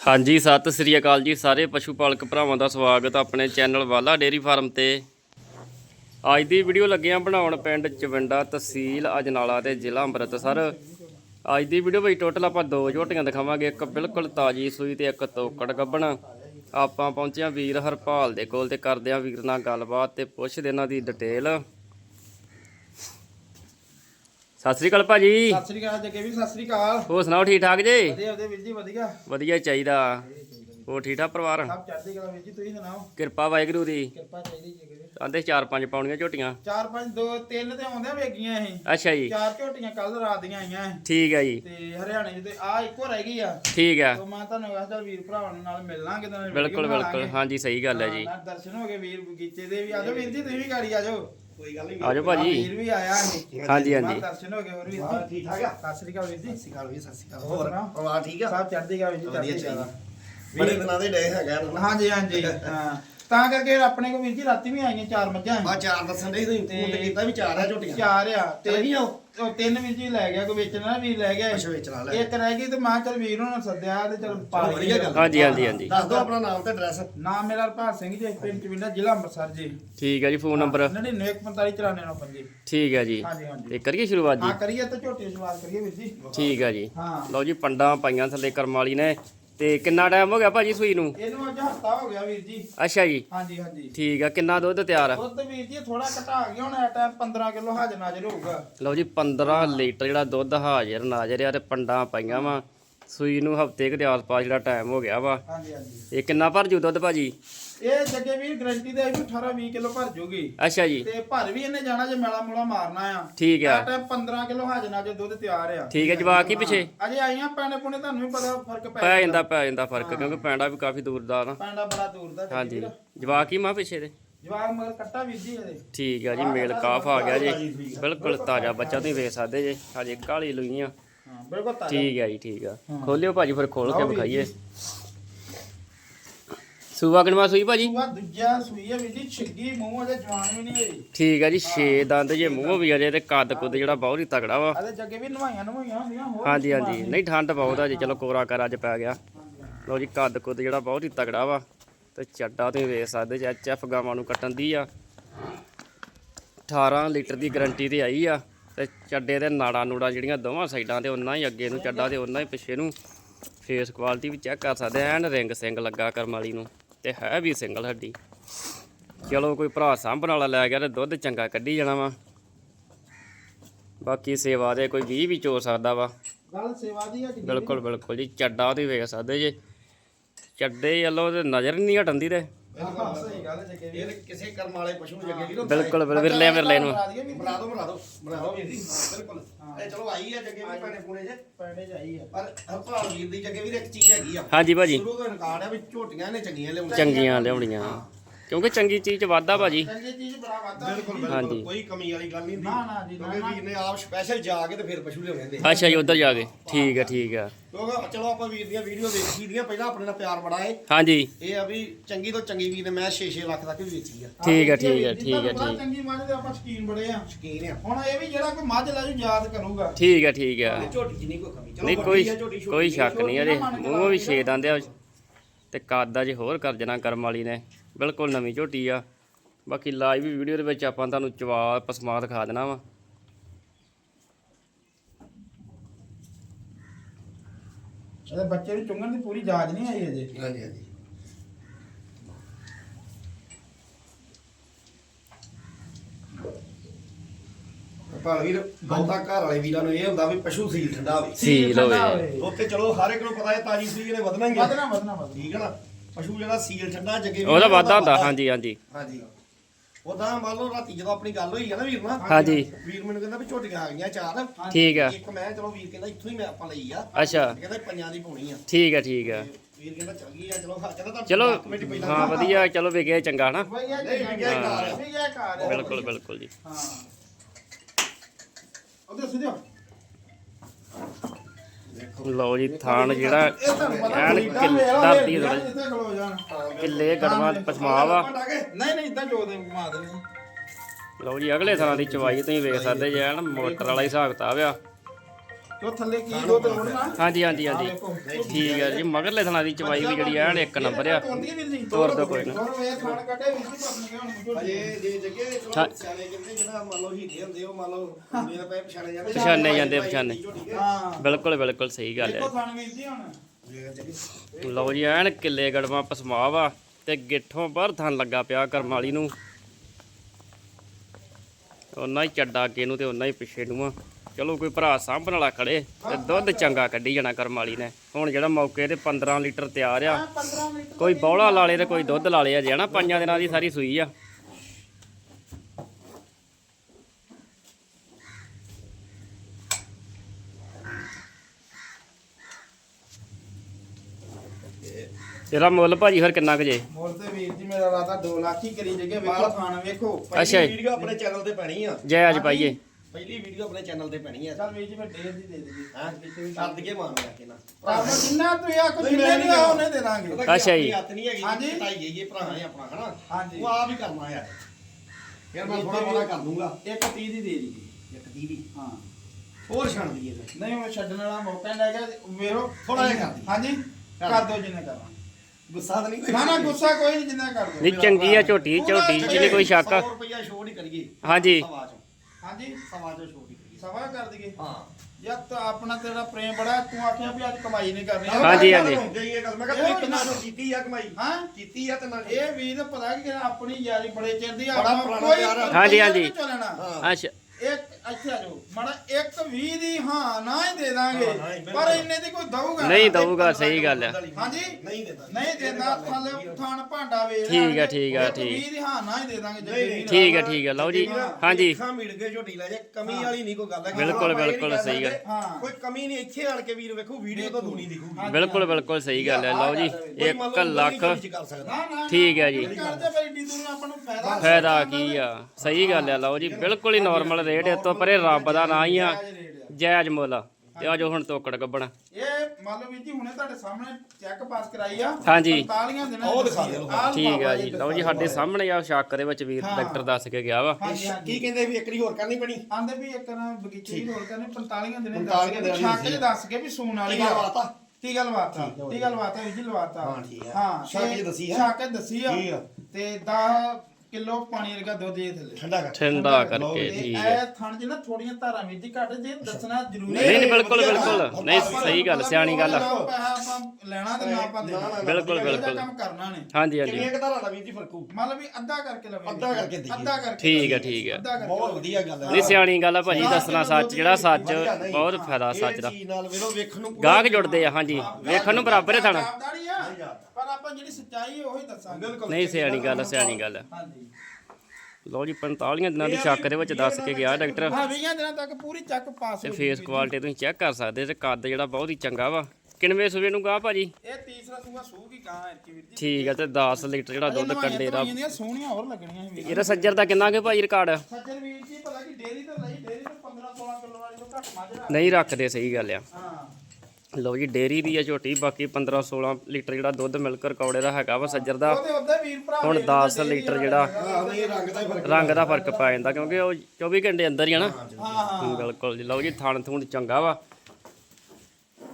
ਹਾਂਜੀ, ਸਤਿ ਸ੍ਰੀ ਅਕਾਲ ਜੀ ਸਾਰੇ ਪਸ਼ੂ ਪਾਲਕ ਭਰਾਵਾਂ ਦਾ ਸਵਾਗਤ ਆਪਣੇ ਚੈਨਲ ਵਾਲਾ ਡੇਰੀ ਫਾਰਮ ਤੇ। ਅੱਜ ਦੀ ਵੀਡੀਓ ਲੱਗਿਆ ਬਣਾਉਣ ਪਿੰਡ ਚਵਿੰਡਾ ਤਹਿਸੀਲ ਅਜਨਾਲਾ ਤੇ ਜ਼ਿਲ੍ਹਾ ਅੰਮ੍ਰਿਤਸਰ। ਅੱਜ ਦੀ ਵੀਡੀਓ ਵਿੱਚ ਟੋਟਲ ਆਪਾਂ ਦੋ ਝੋਟੀਆਂ ਦਿਖਾਵਾਂਗੇ, ਇੱਕ ਬਿਲਕੁਲ ਤਾਜੀ ਸੂਈ ਤੇ ਇੱਕ ਤੋਕੜ ਗੱਬਣ। ਆਪਾਂ ਪਹੁੰਚੇ ਹਾਂ ਵੀਰ ਹਰਪਾਲ ਦੇ ਕੋਲ ਤੇ ਕਰਦੇ ਹਾਂ ਵੀਰ ਨਾਲ ਗੱਲਬਾਤ ਤੇ ਪੁੱਛਦੇ ਇਹਨਾਂ ਦੀ ਡਿਟੇਲ ਸਤਿ ਸ੍ਰੀ ਅਕਾਲ ਭਾਜੀ। ਸਤਿ ਸ੍ਰੀ ਅਕਾਲ ਜੱਗੇ ਵੀ ਸਤਿ ਸ੍ਰੀ ਅਕਾਲ। ਹੋਰ ਸੁਣਾਓ ਠੀਕ ਠਾਕ ਜੀ? ਵਧੀਆ ਉਹਦੇ ਵੀਰ ਜੀ ਵਧੀਆ। ਵਧੀਆ ਚਾਹੀਦਾ। ਹੋਰ ਠੀਕ ਠਾਕ ਪਰਿਵਾਰ? ਸਭ ਚੜ੍ਹਦੀ ਕਲਾ ਵੀਰ ਜੀ ਤੁਸੀਂ ਸੁਣਾਓ? ਕਿਰਪਾ ਵਾਹਿਗੁਰੂ ਦੀ। ਕਿਰਪਾ ਚਾਹੀਦੀ ਜੱਗੇ ਵੀ ਆਂਦੇ ਚਾਰ ਪੰਜ ਪਾਉਣੀਆਂ ਝੋਟੀਆਂ। ਚਾਰ ਪੰਜ ਦੋ ਤਿੰਨ ਤੇ ਆਉਂਦੇ ਵੇਗੀਆਂ ਇਹ ਅੱਛਾ ਜੀ। ਚਾਰ ਝੋਟੀਆਂ ਕੱਲ ਰਾਤ ਦੀਆਂ ਆਈਆਂ ਇਹ। ਠੀਕ ਹੈ ਜੀ। ਤੇ ਹਰਿਆਣੇ ਤੇ ਆ ਇੱਕੋ ਰਹਿ ਗਈ ਆ। ਠੀਕ ਹੈ ਤੋਂ ਮੈਂ ਤੁਹਾਨੂੰ ਕਿਹਾ ਚੱਲ ਵੀਰ ਭਰਾਵਾਂ ਨਾਲ ਮਿਲ ਲਾਂਗੇ ਤਾਂ ਬਿਲਕੁਲ ਬਿਲਕੁਲ। ਹਾਂਜੀ ਸਹੀ ਗੱਲ ਹੈ ਜੀ। ਦਰਸ਼ਨ ਹੋ ਗਏ ਵੀਰ ਬਗੀਚੇ ਦੇ ਵੀ। ਆਜੋ ਵੀਰ ਜੀ ਤੁਸੀਂ ਵੀ ਗਾੜੀ ਆਜੋ। ਕੋਈ ਗੱਲ ਨਹੀਂ। ਆਜੋ ਭਾਜੀ। ਵੀਰ ਵੀ ਆਇਆ ਇਹ ਹਾਂਜੀ ਮੈਂ ਹਾਂਜੀ ਦਰਸ਼ਨ ਹੋ ਗਏ ਹੋਰ ਵੀਰ ਹਾਂ, ਠੀਕ ਠਾਕ ਆ? ਸਤਿ ਸ੍ਰੀ ਅਕਾਲ ਵੀਰ ਜੀ। ਸਤਿ ਸ਼੍ਰੀ ਅਕਾਲ ਵੀ ਸਤਿ ਸ਼੍ਰੀ ਅਕਾਲ। ਹੋਰ ਹੋਰ ਸੁਣਾਓ? ਪਰਿਵਾਰ ਠੀਕ ਆ? ਸਭ ਚੜ੍ਹਦੀ ਕਲਾ ਵੀਰ ਜੀ ਵਧੀਆ ਚੜ੍ਹਦੀ ਚਾਹੀਦਾ। ਕਲਾ ਬੜੇ ਦਿਨਾਂ ਦੇ ਡੇ ਹੈਗਾ ਨਾ। ਹਾਂਜੀ ਹਾਂਜੀ। ਹਾਂ। ਤਾਂ ਕਰਕੇ ਆਪਣੇ ਕੋਲ ਵੀਰ ਜੀ ਰਾਤੀ ਵੀ ਆਈਆਂ ਚਾਰ ਮੱਝਾਂ। ਆ ਚਾਰ ਦੱਸਣ ਦੇ ਤੁਸੀਂ ਫੋਨ ਤੇ ਕੀਤਾ ਵੀ ਚਾਰ ਆ ਝੋਟੀਆਂ। ਚਾਰ ਆ। ਚਲ ਗਈਆਂ ਉਹ? ਉਹ ਤਿੰਨ ਵੀਰ ਜੀ ਲੈ ਗਿਆ ਕੋਈ ਵੇਚਣ ਵੀਰ ਲੈ ਗਿਆ। ਅੱਛਾ ਵੇਚਣ ਵਾਲਾ। ਇੱਕ ਰਹਿ ਗਈ ਤੇ ਮਾਂ ਚਲ ਵੀਰ ਨੂੰ ਸੱਦਿਆ ਤੇ ਚਲ ਪਾ ਚਲੋ ਵਧੀਆ ਗੱਲ। ਹਾਂਜੀ ਹਾਂਜੀ ਹਾਂਜੀ। ਦੱਸ ਦਿਓ ਆਪਣਾ ਨਾਮ ਤੇ ਐਡਰੈਸ ਨਾਮ ਮੇਰਾ ਹਰਪਾਲ ਸਿੰਘ ਜੀ ਪਿੰਡ ਚਵਿੰਡਾ ਜ਼ਿਲ੍ਹਾ ਅੰਮ੍ਰਿਤਸਰ ਜੀ। ਠੀਕ ਹੈ ਜੀ ਫੋਨ ਨੰਬਰ 99459495 ਠੀਕ ਹੈ ਜੀ। ਹਾਂਜੀ ਹਾਂਜੀ। ਤੇ ਕਰੀਏ ਸ਼ੁਰੂਆਤ ਹਾਂ ਜੀ ਕਰੀਏ ਤਾਂ ਝੋਟੀ ਸ਼ੁਰੂਆਤ ਕਰੀਏ ਵੀਰ ਜੀ। ਠੀਕ ਹੈ ਜੀ। ਹਾਂ। ਲਓ ਜੀ ਪੰਡਾਂ ਪਾਈਆਂ ਥੱਲੇ ਕਰਮ ਵਾਲੀ ਨੇ। ਤੇ ਕਿੰਨਾ ਟਾਈਮ ਹੋ ਗਿਆ ਭਾਜੀ ਸੂਈ ਨੂੰ? ਇਹਨੂੰ ਅੱਜ ਹਫਤਾ ਹੋ ਗਿਆ ਵੀਰ ਜੀ। ਅੱਛਾ ਜੀ। ਹਾਂਜੀ ਹਾਂਜੀ। ਠੀਕ ਆ ਕਿੰਨਾ ਦੁੱਧ ਤਿਆਰ ਆ? ਦੁੱਧ ਵੀਰ ਜੀ ਥੋੜਾ ਘਟਾ ਗਿਆ ਹੁਣ ਇਹ ਟਾਈਮ 15 ਕਿਲੋ ਹਾਜ਼ਰ ਨਾਜ਼ਰ ਹੋਊਗਾ। ਲਓ ਜੀ 15 ਲੀਟਰ ਜਿਹੜਾ ਦੁੱਧ ਹਾਜ਼ਰ ਨਾਜ਼ਰ ਆ ਤੇ ਪੰਡਾਂ ਪਾਈਆਂ ਵਾ। ਸੂਈ ਨੂੰ ਹਫ਼ਤੇ ਕੁ ਦੇ ਆਸ-ਪਾਸ ਜਿਹੜਾ ਟਾਈਮ ਹੋ ਗਿਆ ਵਾ। ਹਾਂਜੀ ਹਾਂਜੀ। ਇਹ ਕਿੰਨਾ ਭਰ ਜੂ ਦੁੱਧ ਭਾਜੀ? ਇਹ ਜੱਗੇ ਵੀਰ ਗਰੰਟੀ ਦੇ ਵੀ 18 20 ਕਿਲੋ ਭਰ ਜੂਗੀ। ਅੱਛਾ ਜੀ। ਤੇ ਭਰ ਵੀ ਇਹਨੇ ਜਾਣਾ ਜੇ ਮੇਲਾ ਮੂਲਾ ਮਾਰਨਾ ਆ। ਠੀਕ ਆ। ਟਾਈਮ 15 ਕਿਲੋ ਹਾਜਨਾ ਜੇ ਦੁੱਧ ਤਿਆਰ ਆ। ਠੀਕ ਹੈ ਜਵਾਕ ਹੀ ਪਿੱਛੇ। ਅਜੇ ਆਈਆਂ ਪੈਣੇ ਪੁਣੇ ਤੁਹਾਨੂੰ ਵੀ ਪਤਾ ਫ਼ਰਕ ਪੈ ਪੈ ਜਾਂਦਾ ਪੈ ਜਾਂਦਾ ਫ਼ਰਕ ਕਿਉਂਕਿ ਪੈਂਡਾ ਵੀ ਕਾਫੀ ਦੂਰ ਦਾ ਨਾ। ਪੈਂਡਾ ਬੜਾ ਦੂਰ ਦਾ ਹਾਂਜੀ। ਜਵਾਕ ਹੀ ਮਾਂ ਪਿੱਛੇ ਦੇ। ਜਵਾਬ ਮਗਰ ਕੱਟਾ ਵੀਰ ਜੀ ਇਹਦੇ। ਠੀਕ ਆ ਜੀ ਮੇਲ ਕਾਫ ਆ ਗਿਆ ਜੀ। ਬਿਲਕੁਲ ਤਾਜ਼ਾ ਬੱਚਾ ਤੁਸੀਂ ਵੇਖ ਸਕਦੇ ਜੇ। ਹਜੇ ਕਾਲੀ ਲੂਈਆਂ। ਹਾਂ ਬਿਲਕੁਲ ਤਾਜ਼ਾ। ਠੀਕ ਹੈ ਜੀ ਠੀਕ ਆ। ਖੋਲਿਓ ਭਾਜੀ ਫਿਰ ਖੋਲ ਕੇ ਵਿਖਾਈਏ। ਸੂਆ ਕਿਨਵਾ ਸੂਈ ਭਾਜੀ? ਸੂਆ ਦੂਜਾ ਸੂਈ ਹੈ ਵੀਰ ਜੀ ਛਿੱਗੀ ਮੂੰਹ ਅਜੇ ਜਵਾਨ ਵੀ ਨਹੀਂ ਹੋਈ। ਠੀਕ ਆ ਜੀ 6 ਦੰਦ ਜੇ ਮੂੰਹ ਵੀ ਅਜੇ ਤੇ ਕੱਦ ਕੁੱਦ ਜਿਹੜਾ ਬਹੁਤ ਹੀ ਤਗੜਾ ਵਾ। ਅਜੇ ਜੱਗੇ ਵੀ ਨਵਾਈਆਂ ਨਵਾਈਆਂ ਹੁੰਦੀਆਂ ਹੋਰ ਹਾਂਜੀ ਹਾਂਜੀ। ਨਹੀਂ ਠੰਡ ਬਹੁਤ ਆ ਜੀ। ਚਲੋ ਕੋਰਾ ਕਰ ਅੱਜ ਪੈ ਗਿਆ। ਲਓ ਜੀ ਕੱਦ ਕੁੱਦ ਜਿਹੜਾ ਬਹੁਤ ਹੀ ਤਗੜਾ ਵਾ। ਤੇ ਚੱਡਾ ਤੁਸੀਂ ਵੇਖ ਸਕਦੇ ਜੀ ਐਚਐਫ ਗਾਵਾਂ ਨੂੰ ਕੱਟਣ ਦੀ ਆ। 18 ਲੀਟਰ ਦੀ ਗਾਰੰਟੀ ਤੇ ਆਈ ਆ। ਤੇ ਚੱਡੇ ਦੇ ਨਾੜਾ ਨੂੜਾ ਜਿਹੜੀਆਂ ਦੋਵਾਂ ਸਾਈਡਾਂ ਤੇ ਉਹਨਾਂ ਹੀ ਅੱਗੇ ਨੂੰ ਚੱਡਾ ਤੇ ਉਹਨਾਂ ਹੀ ਪਿੱਛੇ ਨੂੰ ਫੇਸ ਕੁਆਲਿਟੀ ਵੀ ਚੈੱਕ ਕਰ ਸਕਦੇ ਐਨ ਰਿੰਗ ਸਿੰਘ ਲੱਗਾ ਕਰਮ ਵਾਲੀ ਨੂੰ ਤੇ ਹੈ ਵੀ ਸਿੰਗਲ ਹੱਡੀ। ਚਲੋ ਕੋਈ ਭਰਾ ਸਾਂਭਣ ਵਾਲਾ ਲੈ ਗਿਆ ਤੇ ਦੁੱਧ ਚੰਗਾ ਕੱਢੀ ਜਾਣਾ ਵਾ। ਬਾਕੀ ਸੇਵਾ ਦੇ ਕੋਈ 20 ਵੀ ਚੋ ਸਕਦਾ ਵਾ। ਗੱਲ ਸੇਵਾ ਦੀ ਹੈ ਬਿਲਕੁਲ ਬਿਲਕੁਲ ਜੀ ਚੱਡਾ ਤੁਸੀਂ ਵੇਖ ਸਕਦੇ ਜੇ। ਚੱਡੇ ਵੱਲੋਂ ਤੇ ਨਜ਼ਰ ਨਹੀਂ ਹਟਣ ਦੀ ਤੇ। ਹਾਂ ਸਹੀ ਗੱਲ ਹੈ ਜੱਗੇ ਵੀ ਇਹ ਕਿਸੇ ਕਰਮ ਵਾਲੇ ਪਸ਼ੂ ਨੂੰ ਜੱਗੇ ਵੀਰੋ ਬਿਲਕੁਲ ਬਿਲ- ਵਿਰਲੇ ਵਿਰਲੇ ਨੂੰ। ਬਣਾ ਜੀ। ਬਣਾ ਦਿਓ ਬਣਾ ਦਿਓ ਬਣਾ ਦਿਓ ਵੀਰ ਜੀ ਬਿਲਕੁਲ। ਇਹ ਚਲੋ ਆਈ ਆ ਜੱਗੇ ਵੀ ਪੈਣੇ ਪੁਣੇ ਜੇ। ਪੈਂਡੇ ਜਾਈ ਆ। ਪਰ ਹਰਪਾਲ ਵੀਰ ਦੀ ਜੱਗੇ ਵੀਰ ਇੱਕ ਚੀਜ਼ ਹੈਗੀ ਆ। ਹਾਂਜੀ ਭਾਜੀ। ਸ਼ੁਰੂ ਤੋਂ ਰਿਕਾਰਡ ਆ ਵੀ ਝੋਟੀਆਂ ਨੇ ਚੰਗੀਆਂ ਲਿਆਉਂਦੀਆਂ ਚੰਗੀਆਂ ਲਿਆਉਣੀਆਂ ਕਿਉਂਕਿ ਚੰਗੀ ਚੀਜ਼ ਚ ਵਾਧਾ ਭਾਜੀ। ਚੰਗੀ ਚੀਜ਼ ਬੜਾ ਵਾਧਾ ਬਿਲਕੁਲ ਹਾਂਜੀ। ਬਿਲਕੁਲ। ਕੋਈ ਕਮੀ ਵਾਲੀ ਗੱਲ ਨਹੀਂ ਹੁੰਦੀ। ਨਾ, ਨਾ ਜੀ, ਨਾ, ਕਿਉਂਕਿ ਨਾ। ਵੀਰ ਨੇ ਆਪ ਸਪੈਸ਼ਲ ਜਾ ਕੇ ਤੇ ਫਿਰ ਪਸ਼ੂ ਲਿਆਉਣੇ ਹੁੰਦੇ। ਅੱਛਾ ਜੀ ਉਧਰ ਜਾ ਕੇ। ਠੀਕ ਆ ਠੀਕ ਆ। ਕਿਉਂਕਿ ਚਲੋ ਆਪਾਂ ਵੀਰ ਦੀਆਂ ਵੀਡੀਓ ਦੇਖੀ ਦੀਆਂ ਪਹਿਲਾਂ ਆਪਣੇ ਨਾਲ ਪਿਆਰ ਬੜਾ ਏ। ਹਾਂਜੀ। ਇਹ ਆ ਵੀ ਚੰਗੀ ਤੋਂ ਚੰਗੀ ਵੀਰ ਨੇ ਮੈਂ 6-6 ਲੱਖ ਤੱਕ ਵੀ ਵੇਚੀ ਆ। ਠੀਕ ਆ, ਹਾਂ, ਠੀਕ ਆ, ਜੀ, ਠੀਕ ਆ, ਠੀਕ। ਚੰਗੀ ਮੱਝ ਦੇ ਆਪਾਂ ਸ਼ਕੀਨ ਬੜੇ ਆ। ਸ਼ਕੀਨ ਆ। ਹੁਣ ਇਹ ਵੀ ਜਿਹੜਾ ਕੋਈ ਮੱਝ ਲੈ ਜੂ ਯਾਦ ਕਰੂਗਾ। ਠੀਕ ਆ ਠੀਕ ਆ। ਇਹ ਝੋਟੀ ਚ ਨਹੀਂ ਕੋਈ ਕਮੀ। ਚਲੋ ਨਹੀਂ ਵੱਡੀ ਕੋਈ ਆ ਝੋਟੀ, ਛੋਟੀ ਕੋਈ ਆ, ਸ਼ੱਕ ਨਹੀਂ ਕੇ ਮੂੰਹ ਵੀ ਛੇ ਦੰਦ ਆ। ਤੇ ਕੱਦ ਅਜੇ ਹੋਰ ਕਰ ਜਣਾ ਕਰਮ ਵਾਲੀ ਨੇ। ਬਿਲਕੁਲ ਨਵੀਂ ਝੋਟੀ ਆ। ਬਾਕੀ ਲਾਈਵ ਵੀਡੀਓ ਦੇ ਵਿੱਚ ਆਪਾਂ ਤੁਹਾਨੂੰ ਚਵਾ ਪਸਮਾ ਦਿਖਾ ਦੇਣਾ ਵਾ। ਇਹਦੇ ਬੱਚੇ ਨੂੰ ਚੁੰਗਣ ਦੀ ਪੂਰੀ ਜਾਜ ਨਹੀਂ ਆਈ ਅਜੇ। ਹਾਂਜੀ ਹਾਂਜੀ। ਪਰ ਵੀਰ ਬਹੁਤਾ ਘਰ ਵਾਲੇ ਵੀਰਾਂ ਨੂੰ ਇਹ ਹੁੰਦਾ ਵੀ ਪਸ਼ੂ ਸੀਲ ਠੰਡਾ ਹੋਵੇ। ਸੀਲ ਹੋਵੇ। ਉੱਥੇ ਚਲੋ ਹਰ ਇੱਕ ਨੂੰ ਪਤਾ ਹੈ ਤਾਜੀ ਸੂਈ ਨੇ ਵਧਣਾ ਹੀ ਆ ਵਧਣਾ ਵਧਣਾ ਵਧਣਾ। ਠੀਕ ਹੈ ਨਾ? ਪਸ਼ੂ ਜਿਹੜਾ ਸੀਲ ਠੰਡਾ ਜੱਗੇ ਵੀਰ ਉਹਦਾ ਵਾਧਾ ਹੁੰਦਾ। ਹਾਂਜੀ ਹਾਂਜੀ। ਹਾਂਜੀ। ਉਹਦਾ ਮੰਨ ਲਓ ਰਾਤੀ ਜਦੋਂ ਆਪਣੀ ਗੱਲ ਹੋਈ ਹੈ ਨਾ ਵੀਰ ਨਾਲ। ਹਾਂਜੀ। ਵੀਰ ਮੈਨੂੰ ਕਹਿੰਦਾ ਵੀ ਝੋਟੀਆਂ ਆ ਗਈਆਂ ਚਾਰ। ਠੀਕ ਆ। ਇੱਕ ਮੈਂ ਚਲੋ ਵੀਰ ਕਹਿੰਦਾ ਇੱਥੋਂ ਹੀ ਮੈਂ ਆਪਾਂ ਲਈ ਆ। ਅੱਛਾ। ਕਹਿੰਦਾ ਪੰਜਾਂ ਦੀ ਪਾਉਣੀ ਆ। ਠੀਕ ਆ ਠੀਕ ਆ। ਵੀਰ ਕਹਿੰਦਾ ਚੱਲ ਗਈ ਆ ਚਲੋ ਕਹਿੰਦਾ ਤਾਂ ਚਲੋ ਹਾਂ ਵਧੀਆ ਚਲੋ ਵਿਕਿਆ ਚੰਗਾ ਨਾ ਬਈ ਇਹ ਨਹੀਂ, ਵਿਕਿਆ ਹੀ ਕਾਰ ਆ। ਵਿਕਿਆ ਹੀ ਕਾਰ ਆ। ਬਿਲਕੁਲ ਬਿਲਕੁਲ ਜੀ। ਹਾਂ। ਉਹਦੇ ਸਿੱਧਿਓ ਲਓ ਜੀ ਥਾਣ ਜਿਹੜਾ ਐਨ ਕਿੱਲ- ਜਾਣ ਕਿੱਲੇ ਗੜਵਾ ਪਸਮਾ ਵਾ ਨਹੀਂ ਨਹੀਂ ਇਦਾਂ ਜੋ ਦੇ ਘੁਮਾ ਦੇ ਲਓ ਜੀ ਅਗਲੇ ਥਾਂ ਦੀ ਚਵਾਈ ਤੁਸੀਂ ਵੇਖ ਸਕਦੇ ਜੇ ਐਨ ਮੋਟਰ ਵਾਲਾ ਹੀ ਹਿਸਾਬ ਕਿਤਾਬ ਆ ਉਹ ਥੱਲੇ ਕੀ ਦੁੱਧ ਰੋੜਨਾ ਹਾਂਜੀ ਹਾਂਜੀ ਹਾਂਜੀ। ਠੀਕ ਹੈ ਜੀ ਮਗਰਲੇ ਥਣਾ ਦੀ ਚਵਾਈ ਵੀ ਜਿਹੜੀ ਐਨ ਇੱਕ ਨੰਬਰ ਆ। ਤੋਰ ਦਿਓ ਕੋਈ ਨਾ। ਵੇ ਕੱਢੇ ਪਤਨੀ ਹੁਣ ਮੁਝੋ ਅਜੇ ਜੇ ਜੱਗੇ ਚਲੋ ਛਾ- ਸਿਆਣੇ ਕਹਿੰਦੇ ਜਿਹੜਾ ਮੰਨ ਲਓ ਹੀਰੇ ਹੁੰਦੇ ਉਹ ਮੰਨ ਲਓ ਮੇਰੇ ਪੈ ਪਛਾਣੇ ਜਾਂਦੇ। ਪਛਾਣੇ ਜਾਂਦੇ, ਪਛਾਣੇ। ਹਾਂ। ਬਿਲਕੁਲ ਬਿਲਕੁਲ ਸਹੀ ਗੱਲ ਦੇਖੋ ਹੈ ਥਣ ਵੀਰ ਜੀ ਹੁਣ ਲਓ ਜੀ ਐਨ ਕਿੱਲੇ ਗੜਵਾ ਪਸਮਾ ਵਾ ਤੇ ਗਿੱਠੋਂ ਬਾਹਰ ਥਣ ਲੱਗਾ ਪਿਆ ਕਰਮ ਵਾਲੀ ਨੂੰ ਉਹਨਾਂ ਹੀ ਚੱਡਾ ਅੱਗੇ ਨੂੰ ਤੇ ਉਹਨਾਂ ਹੀ ਪਿੱਛੇ ਨੂੰ ਆ। ਚਲੋ ਕੋਈ ਭਰਾ ਸਾਂਭਣ ਵਾਲਾ ਖੜੇ ਤੇ ਦੁੱਧ ਚੰਗਾ ਕੱਢੀ ਜਾਣਾ ਕਰਮ ਵਾਲੀ ਨੇ। ਹੁਣ ਜਿਹੜਾ ਮੌਕੇ ਤੇ 15 ਲੀਟਰ ਤਿਆਰ ਆ 15 ਮਿੰਟ ਕੋਈ ਬੌਲਾ ਲਾਲੇ ਤੇ ਕੋਈ ਦੁੱਧ ਲਾਲੇ ਆ ਜੇ ਨਾ ਪੰਜਾਂ ਦਿਨਾਂ ਦੀ ਸਾਰੀ ਸੂਈ ਆ। ਇਹਦਾ ਮੁੱਲ ਭਾਜੀ ਫਿਰ ਕਿੰਨਾ ਕੁ ਜੇ? ਮੁੱਲ ਤੇ ਵੀਰ ਜੀ ਮੇਰਾ ਰਾਤਾ 2 ਲੱਖ ਹੀ ਕਰੀ ਜਗੇ ਵੇਖੋ ਖਾਣ ਵੇਖੋ। ਅੱਛਾ ਜੀ। ਵੀਡੀਓ ਆਪਣੇ ਚੈਨਲ ਤੇ ਪੈਣੀ ਆ। ਜੈ ਅੱਜ ਪਾਈਏ। ਪਹਿਲੀ ਵੀਡੀਓ ਆਪਣੇ ਚੈਨਲ ਤੇ ਪੈਣੀ ਆ। ਚੱਲ ਵੀਰ ਜੀ ਮੈਂ ਡੇਢ ਦੀ ਦੇ ਦੇਗੀ ਹਾਂ? ਕਰ ਦਈਏ ਮਾਨ ਲਿਆ ਕੇ ਨਾ। ਆਪਣਾ ਜਿੰਨਾ ਤੁਸੀਂ ਆਖੋ ਨਹੀਂ, ਜਿੰਨੇ ਮੈਂ ਦੀ ਨਹੀਂ ਆਹੋ ਉਹਨੇ ਦੇ ਦਾਂਗੇ। ਅੱਛਾ ਜੀ। ਹੱਥ ਨਹੀਂ ਹੈਗੀ ਹਾਂਜੀ। ਜਾਈਏ ਭਰਾ ਹੈ ਆਪਣਾ ਹਨਾ? ਹਾਂਜੀ। ਉਹ ਆਪ ਹੀ ਕਰਨਾ ਯਾਰ ਯਾਰ ਮੈਂ ਥੋੜਾ ਬੋੜਾ ਕਰ ਦੂੰਗਾ। ਇੱਕ 30 ਦੀ ਦੇ ਦੀ ਇੱਕ ਦੀ? ਵੀ ਹਾਂ। ਹੋਰ ਛੱਡ ਦਈਏ ਫਿਰ। ਨਹੀਂ ਉਹ ਛੱਡਣ ਵਾਲਾ ਮੌਕਾ ਨਹੀਂ ਲੱਗਾ ਵੇਰੋ ਥੋੜ੍ਹਾ ਜਿਹਾ ਕਰ। ਹਾਂਜੀ ਕਰ ਦਿਓ ਜਿੰਨੇ ਕਰਨਾ। ਗੁੱਸਾ ਤਾਂ ਨਹੀਂ ਕੋਈ ਨਾ ਨਾ ਗੁੱਸਾ ਕੋਈ ਨਹੀਂ ਜਿੰਨਾ ਕਰ ਦਿਓ। ਨਹੀਂ ਚੰਗੀ ਆ ਝੋਟੀ ਝੋਟੀ ਨਹੀਂ ਕੋਈ ਸ਼ੱਕ 100 ਰੁਪਇਆ ਛੋੜ ਹੀ ਕਰੀਏ। ਹਾਂਜੀ। ਹਾਂਜੀ ਛੋੜ ਹੀ ਕਰੀਏ। ਸਵਾ ਕਰ ਦਈਏ। ਹਾਂ। ਯਾਰ ਤਾਂ ਆਪਣਾ ਤੇਰਾ ਪ੍ਰੇਮ ਬੜਾ ਤੂੰ ਆਖਿਆ ਵੀ ਅੱਜ ਕਮਾਈ ਨਹੀਂ ਕਰਨੀ। ਹਾਂਜੀ, ਹਾਂਜੀ। ਹੁੰਦੀ ਇਹ ਗੱਲ। ਮੈਂ ਕਿਹਾ ਤੂੰ ਕਿੰਨਾ ਤੋਂ ਕੀਤੀ ਆ ਕਮਾਈ? ਹਾਂ? ਕੀਤੀ ਆ ਤੇ ਨਾ ਇਹ ਵੀਰ ਪਤਾ ਕਿ ਆਪਣੀ ਯਾਰੀ ਬੜੇ ਚਿਰ ਦੀ ਆ, ਬੜਾ ਆਪਾਂ ਪੁਰਾਣਾ ਕੋਈ ਪਿਆਰ ਆ। ਹਾਂਜੀ, ਹਾਂਜੀ। ਹਾਂ। ਅੱਛਾ। ਇੱਥੇ ਆ ਜਾਓ। ਮਾੜਾ ਇੱਕ 20 ਦੀ ਹਾਂ ਨਾ ਹੀ ਦੇ ਦਾਂਗੇ। ਹਾਂ, ਨਾ ਹੀ, ਬਿਲਕੁਲ। ਪਰ ਇੰਨੇ ਦੀ ਕੋਈ ਦਊਗਾ ਨਾ। ਨਹੀਂ ਦਊਗਾ ਸਹੀ ਗੱਲ ਆ। ਹਾਂਜੀ? ਨਹੀਂ ਦਿੰਦਾ ਨਹੀਂ ਦੇਦਾ ਥੱਲੇ ਥਾਣ ਭਾਂਡਾ ਵੇਚ ਠੀਕ ਆ, ਠੀਕ ਆ, ਠੀਕ। 20 ਦੀ ਹਾਂ ਨਾ ਹੀ ਦੇ ਦਾਂਗੇ ਨਹੀਂ, ਨਹੀਂ, ਠੀਕ ਹੈ ਠੀਕ ਹੈ ਲਓ ਜੀ ਹਾਂਜੀ ਅੱਖਾਂ ਮਿਲ ਕੇ ਝੋਟੀ ਲੈ ਜਾ ਕਮੀ ਵਾਲੀ ਨਹੀਂ ਕੋਈ ਗੱਲ ਹੈ ਬਿਲਕੁਲ, ਬਿਲਕੁਲ ਸਹੀ ਗੱਲ। ਸਕਦੇ, ਹਾਂ। ਕੋਈ ਕਮੀ ਨਹੀਂ ਇੱਥੇ ਆਣ ਕੇ ਵੀਰ ਵੇਖੋ ਵੀਡੀਓ ਤੋਂ ਦੂਣੀ ਦਿਖੂਗੀ। ਬਿਲਕੁਲ ਬਿਲਕੁਲ ਸਹੀ ਗੱਲ ਹੈ ਲਓ ਜੀ ਕੋਈ ਮੰਨ 1 ਲਓ ਲੱਖ। ਉਂਗਲੀ ਚ ਕਰ ਸਕਦਾ। ਨਾ ਨਾ ਠੀਕ ਹੈ ਜੀ। ਕਰਦੇ ਪਰ ਏਡੀ ਦੂਰ ਆਪਾਂ ਨੂੰ ਫਾਇਦਾ ਫਾਇਦਾ ਕੀ ਆ? ਸਹੀ ਗੱਲ ਹੈ ਲਓ ਜੀ ਬਿਲਕੁਲ ਹੀ ਨਾਰਮਲ ਰੇਟ ਇਹ ਤੋਂ ਪਰੇ ਰੱਬ ਦਾ ਨਾਂ ਹੀ ਆ। ਜਾਇਜ਼ ਮੁੱਲ ਆ। ਤੇ ਆ ਜੋ ਹੁਣ ਤੋਕੜ ਗੱਬਣਾ। ਇਹ ਮੰਨ ਲਓ ਵੀਰ ਜੀ ਹੁਣੇ ਤੁਹਾਡੇ ਸਾਹਮਣੇ ਚੈੱਕ ਪਾਸ ਕਰਾਈ ਆ। ਹਾਂਜੀ। 45 ਦਿਨਾਂ ਉਹ ਦੀ ਦਿਖਾ ਦੱਸੀ ਦਿਓ। ਠੀਕ ਆ ਜੀ ਲਓ ਜੀ ਸਾਡੇ ਸਾਹਮਣੇ ਆ ਸ਼ੱਕ ਦੇ ਵਿੱਚ ਵੀਰ ਡਾਕਟਰ ਦੱਸ ਕੇ ਗਿਆ ਵਾ। ਹਾਂਜੀ ਹਾਂਜੀ। ਕੀ ਕਹਿੰਦੇ ਵੀ ਇੱਕ ਵਾਰੀ ਹੋਰ ਕਰਨੀ ਪੈਣੀ? ਆਂਦੇ ਵੀ ਇੱਕ ਨਾ ਬਗੀਚੇ ਦੀ ਕਰਨੇ 45 ਦਿਨੇ 45 ਦਿਨਾਂ ਦੀ ਛੱਕ। ਚ ਦੱਸ ਕੇ ਵੀ ਸੂਣ ਵਾਲੀ ਕੀ ਗੱਲ ਬਾਤ ਆ? ਕੀ ਗੱਲ ਬਾਤ ਆ? ਕੀ ਗੱਲ ਬਾਤ ਆ ਵੀਰ ਜੀ ਲਵਾਤਾ। ਹਾਂ, ਠੀਕ ਆ। ਹਾਂ ਛੱਕ ਚ ਦੱਸੀ ਆ? ਛੱਕ ਚ ਦੱਸੀ ਆ। ਠੀਕ ਆ। ਤੇ 10 ਕਿਲੋ ਪਾਣੀ ਵਰਗਾ ਦੁੱਧ ਇਹ ਥੱਲੇ। ਠੰਡਾ ਕਰ। ਠੰਡਾ ਕਰਕੇ ਠੀਕ ਇਹ ਹੈ ਥਣ ਚ ਨਾ ਥੋੜੀਆਂ ਧਾਰਾਂ ਜੀ ਘੱਟ ਜੇ ਦੱਸਣਾ ਜ਼ਰੂਰੀ ਨਹੀਂ ਨਹੀਂ ਬਿਲਕੁਲ ਬਿਲਕੁਲ। ਨਹੀਂ ਸਹੀ ਗੱਲ ਸਿਆਣੀ ਗੱਲ ਪੈਸਾ ਆਪਾਂ ਲੈਣਾ ਤੇ ਨਾ ਆਪਾਂ ਦੇਣਾ। ਨਾ, ਨਾ, ਬਿਲਕੁਲ ਬਿਲਕੁਲ। ਕੰਮ ਕਰਨਾ ਨੇ। ਹਾਂਜੀ ਹਾਂਜੀ। ਕਿੰਨੀਆਂ ਕਧਾਰਾਂ ਦਾ ਵੀਰ ਜੀ ਫਰਕੂ? ਮੰਨ ਲਓ ਵੀ ਅੱਧਾ ਕਰਕੇ ਲਵੇ। ਅੱਧਾ ਕਰਕੇ ਦੇਈਏ। ਅੱਧਾ ਕਰਕੇ ਠੀਕ ਹੈ। ਠੀਕ ਹੈ। ਅੱਧਾ ਕਰਕੇ ਬਹੁਤ। ਵਧੀਆ ਗੱਲ ਹੈ ਨਹੀਂ ਸਿਆਣੀ ਗੱਲ ਆ ਭਾਜੀ ਦੱਸਣਾ ਸੱਚ ਜਿਹੜਾ ਸੱਚ। ਬਹੁਤ ਫਾਇਦਾ ਇਹ ਸੱਚ ਦਾ ਗਾਹਕ ਜੁੜਦੇ ਆ ਹਾਂਜੀ। ਵੇਖਣ ਨੂੰ ਬਰਾਬਰ ਹੈ ਥਾਣਾ। ਆਪਾਂ ਜਿਹੜੀ ਸੱਚਾਈ ਹੈ ਉਹੀ ਦੱਸਾਂਗੇ। ਬਿਲਕੁਲ। ਨਹੀਂ ਸਿਆਣੀ ਗੱਲ ਆ, ਸਿਆਣੀ ਗੱਲ ਆ। ਹਾਂਜੀ। ਲਓ ਜੀ 45 ਦਿਨਾਂ ਦੀ ਸ਼ੱਕ ਦੇ ਵਿੱਚ ਦੱਸ ਕੇ ਗਿਆ ਡਾਕਟਰ। ਹਾਂ 20 ਦਿਨਾਂ ਤੱਕ ਪੂਰੀ ਚੱਕ ਪਾਸ ਤੇ ਹੋ ਫੇਸ। ਕੁਆਲਿਟੀ ਤੁਸੀਂ ਚੈੱਕ ਕਰ ਸਕਦੇ ਤੇ ਕੱਦ ਜਿਹੜਾ ਬਹੁਤ ਹੀ ਚੰਗਾ ਵਾ। ਕਿਨਵੇਂ ਸੂਏ ਨੂੰ ਗਾ ਭਾਜੀ? ਇਹ ਤੀਸਰਾ ਸੂਆ ਸੂਗੀ ਕਾਂ ਹੈ ਕਿ ਵੀਰ ਜੀ। ਠੀਕ ਆ ਤੇ 10 ਲੀਟਰ ਜਿਹੜਾ ਦੁੱਧ ਕੰਡੇ ਦਾ ਇਹਦੀਆਂ ਸੋਹਣੀਆਂ ਹੋਰ ਲੱਗਣੀਆਂ ਸੀ ਵੀਰ ਇਹਦਾ ਸੱਜਰ ਦਾ ਕਿੰਨਾ ਕੇ ਭਾਜੀ ਰਿਕਾਰਡ? ਸੱਜਣ ਵੀਰ ਜੀ ਪਤਾ ਕਿ ਡੇਰੀ ਤੋਂ ਲਈ ਡੇਰੀ ਤੋਂ 15 16 ਕਿਲੋ ਵਾਲੀ ਤੋਂ ਘੱਟ ਮੱਝ ਰੱਖ ਨਹੀਂ ਰੱਖਦੇ ਸਹੀ ਗੱਲ ਆ। ਹਾਂ। ਲਓ ਜੀ ਡੇਰੀ ਦੀ ਆ ਝੋਟੀ ਬਾਕੀ 15 16 ਲੀਟਰ ਜਿਹੜਾ ਦੁੱਧ ਮਿਲਕ ਰਿਕਾਰਡ ਦਾ ਹੈਗਾ ਵਾ ਸੱਜਰ ਦਾ। ਹੁਣ ਵੇਚਦੇ 10 ਡੇਅਰੀ ਲੀਟਰ ਜਿਹੜਾ ਰੰਗ ਦਾ ਫ਼ਰਕ ਪੈ ਜਾਂਦਾ। ਕਿਉਂਕਿ ਉਹ 24 ਘੰਟੇ ਅੰਦਰ ਹੀ ਆ ਨਾ। ਹਾਂ ਹਾਂ ਹਮ, ਬਿਲਕੁਲ ਜੀ ਲਓ ਜੀ ਥਣ ਥੂਣ ਚੰਗਾ ਵਾ।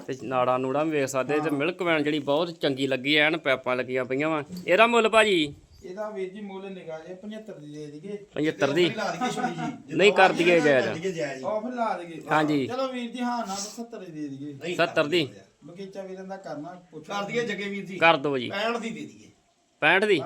ਤੇ ਨਾੜਾ ਨੂੜਾ ਵੀ ਵੇਖ ਸਕਦੇ ਤੇ ਮਿਲਕ ਵੈਨ ਜਿਹੜੀ ਬਹੁਤ ਚੰਗੀ ਲੱਗੀ ਐਨ ਪੈਪਾਂ ਲੱਗੀਆਂ ਪਈਆਂ ਵਾ। ਇਹਦਾ ਮੁੱਲ ਭਾਜੀ? ਇਹਦਾ ਵੀਰ ਜੀ ਮੁੱਲ ਨਿਗਾਹ ਜੇ 75 ਦੀ ਦੇ ਦਈਏ। 75 ਦੀ? ਲਾ ਦਈਏ ਛੋਟੀ ਜੀ। ਨਹੀਂ ਕਰ ਦਈਏ ਜਾਇਜ਼। ਕਰ ਦਈਏ ਜਾਇਜ਼ ਜੀ। ਉਹ ਫਿਰ ਲਾ ਦਈਏ। ਹਾਂਜੀ। ਚਲੋ ਵੀਰ ਜੀ ਹਾਂ ਨਾ 70 ਦੀ ਦੇ ਦਈਏ। ਨਹੀਂ 70 ਦੀ। ਬਗੀਚਾ ਵੀਰਾਂ ਦਾ ਕਰਨਾ ਪੁੱਛੋ। ਕਰ ਦਈਏ ਜੱਗੇ ਵੀਰ ਜੀ। ਕਰ ਦਿਓ ਜੀ। 65 ਦੀ ਦੇ ਦਈਏ। 65 ਦੀ?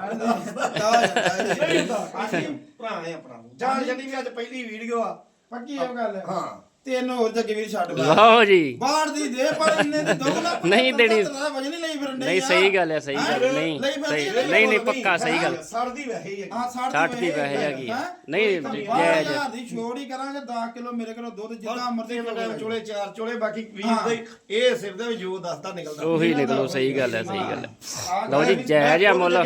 ਹਾਂਜੀ ਭਰਾ ਨੇ ਆਪਣਾ ਜਾਨ ਜੱਡੀ ਵੀ ਅੱਜ ਪਹਿਲੀ ਵੀਡੀਓ ਆ। ਪੱਕੀ ਇਹ ਗੱਲ। ਹੈ ਹਾਂ। ਤਿੰਨ ਹੋਰ ਜੱਗੇ ਵੀਰ ਛੱਡ ਲਓ ਜੀ। ਬਾਹਰ ਦੀ ਦੇ ਪਰ ਇੰਨੇ ਦੀ ਦੋ ਨਾ ਨਹੀਂ ਦੇਣੀ। ਵਜਨ ਨਹੀਂ ਲਈ ਫਿਰਨ ਨਹੀਂ ਸਹੀ ਗੱਲ ਹੈ ਸਹੀ ਗੱਲ ਹੈ, ਨਹੀਂ ਸਹੀ ਨਹੀਂ ਨਹੀਂ ਪੱਕਾ ਸਹੀ ਗੱਲ। ਸਰਦੀ ਵੈਸੇ ਹੀ ਹੈ ਹਾਂ 60 60 ਦੀ ਵੈਸੇ ਹੈਗੀ। ਆ। ਨਹੀਂ। ਜਾਇਜ਼ ਦੀ ਛੋੜ ਹੀ ਕਰਾਂਗੇ 10 ਕਿਲੋ ਮੇਰੇ ਕੋਲੋਂ ਦੁੱਧ ਜਿੰਨਾ ਮਰਜ਼ੀ ਟਾਈਮ ਚੋਲੇ ਚਾਰ ਚੋਲੇ ਬਾਕੀ ਵੀਰ। ਦੇ ਇਹ ਸਿਰ ਦੇ ਵਿੱਚ ਜੋ ਦੱਸਦਾ ਨਿਕਲਦਾ। ਉਹੀ ਨਿਕਲੋ ਸਹੀ ਗੱਲ ਹੈ ਸਹੀ ਗੱਲ ਹੈ। ਲਓ ਜੀ ਜਾਇਜ਼ ਆ ਮੁੱਲ।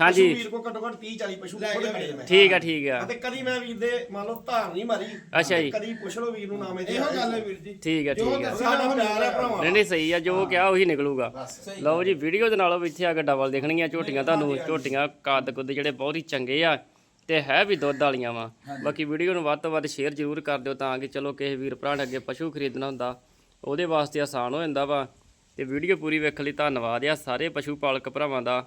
ਹਾਂਜੀ। ਵੀਰ ਕੋ ਘੱਟੋ ਘੱਟ 30 40 ਪਸ਼ੂ ਖੁਦ ਮੈਂ। ਠੀਕ ਆ ਠੀਕ ਆ। ਅਤੇ ਕਦੀ ਮੈਂ ਵੀਰ ਦੇ ਮੰਨ ਲਓ ਧਾਰ ਨਹੀਂ ਮਾਰੀ ਅੱਛਾ ਜੀ। ਕਦੀ ਪੁੱਛ ਲਓ ਵੀਰ ਨੂੰ ਨਾਮੇ ਦੇ ਇਹੋ ਗੱਲ ਹੈ ਵੀਰ ਜੀ। ਠੀਕ ਠੀਕ ਸਾਡਾ ਉਹ ਪਿਆਰ ਹੈ ਭਰਾਵਾਂ। ਨਹੀਂ ਨਹੀਂ ਸਹੀ ਆ ਜੋ ਕਿਹਾ ਉਹੀ ਨਿਕਲੂਗਾ। ਲਓ ਜੀ ਵੀਡੀਓ ਦੇ ਨਾਲੋਂ ਵੀ ਇੱਥੇ ਆ ਕੇ ਡਬਲ ਦੇਖਣਗੀਆਂ। ਝੋਟੀਆਂ ਤੁਹਾਨੂੰ ਝੋਟੀਆਂ ਕੱਦ ਕੁੱਦ ਜਿਹੜੇ ਬਹੁਤ ਹੀ ਚੰਗੇ ਆ ਤੇ ਹੈ ਵੀ ਦੁੱਧ ਵਾਲੀਆਂ ਵਾ। ਬਾਕੀ ਵੀਡੀਓ ਨੂੰ ਵੱਧ ਤੋਂ ਵੱਧ ਸ਼ੇਅਰ ਜ਼ਰੂਰ ਕਰ ਦਿਓ ਤਾਂ ਕਿ ਚਲੋ ਕਿਸੇ ਵੀਰ ਭਰਾ ਨੇ ਅੱਗੇ ਪਸ਼ੂ ਖਰੀਦਣਾ ਹੁੰਦਾ। ਉਹਦੇ ਵਾਸਤੇ ਆਸਾਨ ਹੋ ਜਾਂਦਾ ਵਾ। ਤੇ ਵੀਡੀਓ ਪੂਰੀ ਵੇਖਣ ਲਈ ਧੰਨਵਾਦ ਆ ਸਾਰੇ ਪਸ਼ੂ ਪਾਲਕ ਭਰਾਵਾਂ ਦਾ।